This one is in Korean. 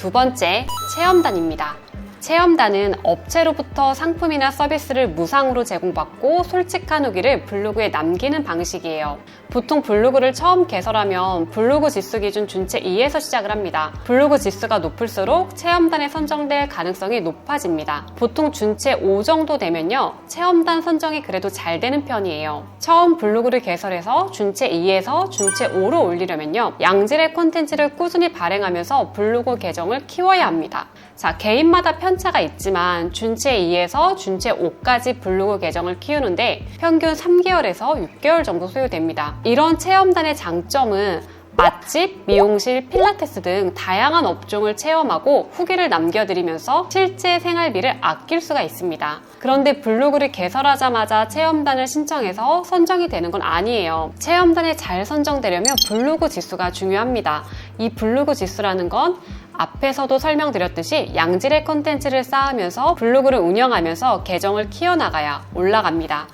두 번째, 체험단입니다. 체험단은 업체로부터 상품이나 서비스를 무상으로 제공받고 솔직한 후기를 블로그에 남기는 방식이에요. 보통 블로그를 처음 개설하면 블로그 지수 기준 준체 2에서 시작을 합니다. 블로그 지수가 높을수록 체험단에 선정될 가능성이 높아집니다. 보통 준체 5 정도 되면요. 체험단 선정이 그래도 잘 되는 편이에요. 처음 블로그를 개설해서 준체 2에서 준체 5로 올리려면요. 양질의 콘텐츠를 꾸준히 발행하면서 블로그 계정을 키워야 합니다. 자, 개인마다 편 차가 있지만 준체 2에서 준체 5까지 블로그 계정을 키우는데 평균 3개월에서 6개월 정도 소요됩니다. 이런 체험단의 장점은 맛집, 미용실, 필라테스 등 다양한 업종을 체험하고 후기를 남겨드리면서 실제 생활비를 아낄 수가 있습니다. 그런데 블로그를 개설하자마자 체험단을 신청해서 선정이 되는 건 아니에요. 체험단에 잘 선정되려면 블로그 지수가 중요합니다. 이 블로그 지수라는 건 앞에서도 설명드렸듯이 양질의 컨텐츠를 쌓으면서 블로그를 운영하면서 계정을 키워나가야 올라갑니다.